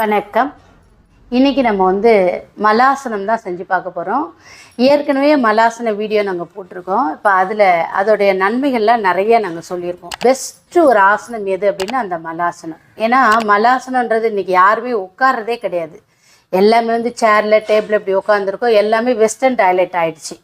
வணக்கம். இன்றைக்கி நம்ம வந்து மலாசனம் தான் செஞ்சு பார்க்க போகிறோம் ஏற்கனவே மலாசன வீடியோ நாங்கள் போட்டிருக்கோம். இப்போ அதில் அதோடைய நன்மைகள்லாம் நிறைய நாங்கள் சொல்லியிருக்கோம். பெஸ்ட்டு ஒரு ஆசனம் எது அப்படின்னா அந்த மலாசனம். ஏன்னா மலாசனன்றது இன்னைக்கு யாருமே உட்கார்றதே கிடையாது. எல்லாமே வந்து சேரில் டேபிள் இப்படி உட்காந்துருக்கோம் எல்லாமே வெஸ்டர்ன் டாய்லெட் ஆகிடுச்சு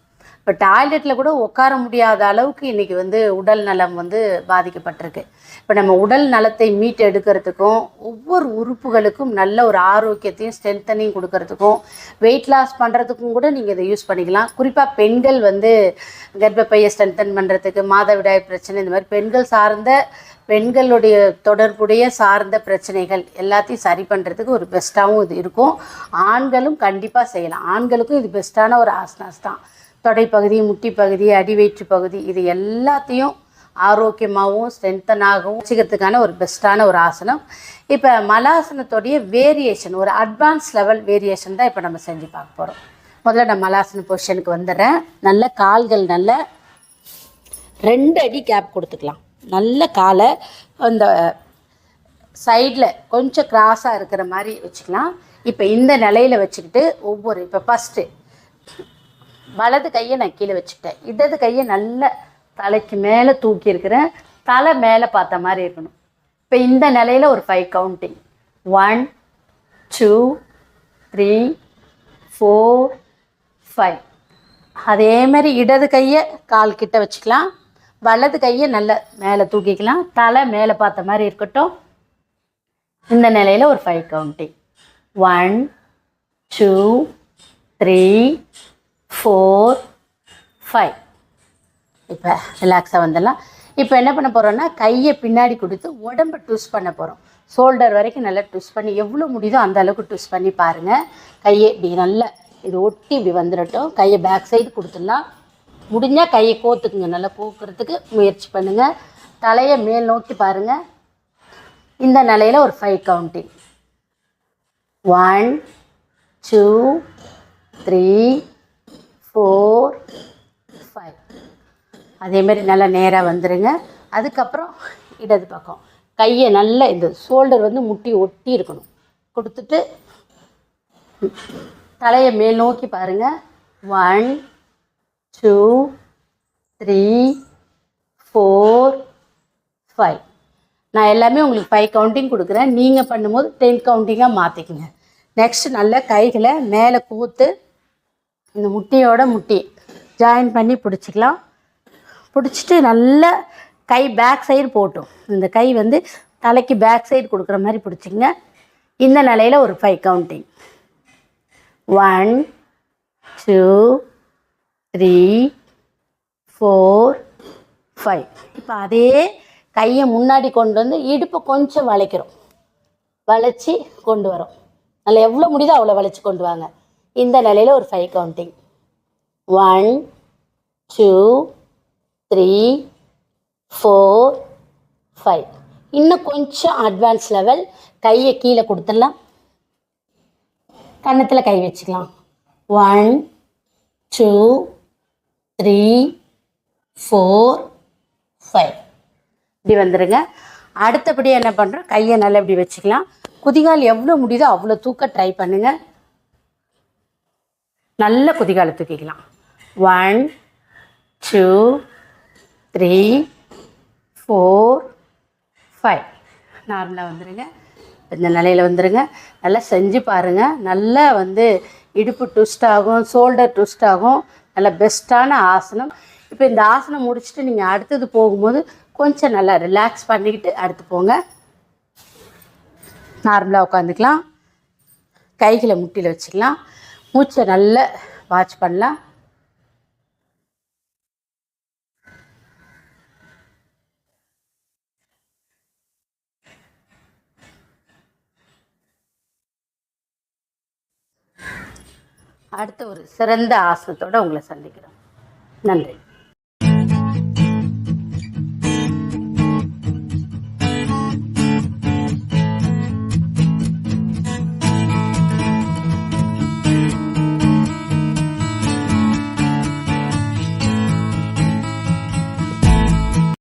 இப்போ டாய்லெட்டில் கூட உட்கார முடியாத அளவுக்கு இன்றைக்கி வந்து உடல் நலம் வந்து பாதிக்கப்பட்டிருக்கு. இப்போ நம்ம உடல் நலத்தை மீட்டு எடுக்கிறதுக்கும் ஒவ்வொரு உறுப்புகளுக்கும் நல்ல ஒரு ஆரோக்கியத்தையும் ஸ்ட்ரென்த்தனையும் கொடுக்கறதுக்கும் வெயிட் லாஸ் பண்ணுறதுக்கும் கூட நீங்கள் இதை யூஸ் பண்ணிக்கலாம். குறிப்பாக பெண்கள் வந்து கர்ப்பப்பையை ஸ்ட்ரென்தன் பண்ணுறதுக்கு மாதவிடாய் பிரச்சனை இந்த மாதிரி பெண்கள் சார்ந்த பெண்களுடைய தொடர்புடைய சார்ந்த பிரச்சனைகள் எல்லாத்தையும் சரி பண்ணுறதுக்கு ஒரு பெஸ்ட்டாகவும் இது இருக்கும். ஆண்களும் கண்டிப்பாக செய்யலாம். ஆண்களுக்கும் இது பெஸ்ட்டான ஒரு ஆசனாஸ் தான். தொடைப்பகுதி முட்டி பகுதி அடிவயிற்று பகுதி இது எல்லாத்தையும் ஆரோக்கியமாகவும் ஸ்ட்ரென்த்தனாகவும் வச்சுக்கிறதுக்கான ஒரு பெஸ்ட்டான ஒரு ஆசனம். இப்போ மலாசனத்தோடைய வேரியேஷன் ஒரு அட்வான்ஸ் லெவல் வேரியேஷன் தான் இப்போ நம்ம செஞ்சு பார்க்க போகிறோம் முதல்ல நான் மலாசன பொசிஷனுக்கு வந்துடுறேன். நல்ல கால்கள் நல்ல ரெண்டு அடி கேப் கொடுத்துக்கலாம். நல்ல காலை அந்த சைடில் கொஞ்சம் கிராஸாக இருக்கிற மாதிரி வச்சுக்கலாம். இப்போ இந்த நிலையில் வச்சுக்கிட்டு ஒவ்வொரு இப்போ ஃபஸ்ட்டு வலது கையை நான் கீழே வச்சுட்டேன் இடது கையை நல்ல தலைக்கு மேலே தூக்கி இருக்கிறேன். தலை மேலே பார்த்த மாதிரி இருக்கணும். இப்போ இந்த நிலையில் ஒரு five counting one two three four five அதே மாதிரி இடது கையை கால் கிட்ட வச்சுக்கலாம். வலது கையை நல்ல மேலே தூக்கிக்கலாம். தலை மேலே பார்த்த மாதிரி இருக்கட்டும். இந்த நிலையில் ஒரு five counting one two three four five இப்போ ரிலாக்ஸாக வந்துடலாம். இப்போ என்ன பண்ண போகிறோன்னா கையை பின்னாடி கொடுத்து உடம்பை ட்விஸ்ட் பண்ண போகிறோம் ஷோல்டர் வரைக்கும் நல்லா ட்விஸ்ட் பண்ணி எவ்வளோ முடியுதோ அந்த அளவுக்கு ட்விஸ்ட் பண்ணி பாருங்கள் கையை இப்படி நல்லா இது ஒட்டி இப்படி வந்துடட்டும். கையை பேக் சைடு கொடுத்துடலாம். முடிஞ்சால் கையை கோத்துக்குங்க நல்லா கோக்குறதுக்கு முயற்சி பண்ணுங்கள் தலையை மேல் நோக்கி பாருங்கள் இந்த நிலையில் ஒரு five counting one two three four five அதேமாரி நல்லா நேராக வந்துடுங்க அதுக்கப்புறம் இடது பக்கம். கையை நல்லா இந்த ஷோல்டர் வந்து முட்டி ஒட்டி இருக்கணும். கொடுத்துட்டு தலையை மேல் நோக்கி பாருங்கள் one two three four five நான் எல்லாமே உங்களுக்கு ஃபைவ் கவுண்டிங் கொடுக்குறேன். நீங்கள் பண்ணும்போது டென் கவுண்டிங்காக மாற்றிக்கங்க நெக்ஸ்ட் நல்லா கைகளை மேலே கூத்து இந்த முட்டியோட முட்டி. ஜாயின் பண்ணி பிடிச்சிக்கலாம். பிடிச்சிட்டு நல்லா கை பேக் சைடு போட்டும். இந்த கை வந்து தலைக்கு பேக் சைடு கொடுக்குற மாதிரி பிடிச்சிங்க இந்த நிலையில் ஒரு five counting one two three four five இப்போ அதே கையை முன்னாடி கொண்டு வந்து இடுப்பை கொஞ்சம் வளைக்கிறோம். வளைச்சி கொண்டு வரோம். அதில் எவ்வளோ முடியுதோ அவ்வளோ வளைச்சி கொண்டு வாங்க. இந்த நிலையில் ஒரு five counting one two three four five இன்னும் கொஞ்சம் அட்வான்ஸ் லெவல் கையை கீழே கொடுத்துடலாம். கன்னத்தில் கை வச்சுக்கலாம். One two three four five இப்படி வந்துடுங்க அடுத்தபடி என்ன பண்ணுறோம் கையை நல்லா இப்படி வச்சுக்கலாம். குதிகால் எவ்வளோ முடியுதோ அவ்வளோ தூக்க ட்ரை பண்ணுங்கள் நல்ல குதிகால தூக்கிக்கலாம் one two three four five நார்மலாக வந்துடுங்க இந்த நிலையில் வந்துடுங்க நல்லா செஞ்சு பாருங்கள் நல்லா வந்து இடுப்பு ட்விஸ்ட் ஆகும் ஷோல்டர் ட்விஸ்ட் ஆகும். நல்ல பெஸ்ட்டான ஆசனம். இப்போ இந்த ஆசனம் முடிச்சுட்டு நீங்கள் அடுத்தது போகும்போது கொஞ்சம் நல்லா ரிலாக்ஸ் பண்ணிக்கிட்டு அடுத்து போங்க. நார்மலாக உட்காந்துக்கலாம். கைகளை முட்டியில் வச்சுக்கலாம். மூச்சை நல்லா வாட்ச் பண்ணலாம். அடுத்த ஒரு சிறந்த ஆசனத்தோடு உங்களை சந்திக்கிறோம். நன்றி.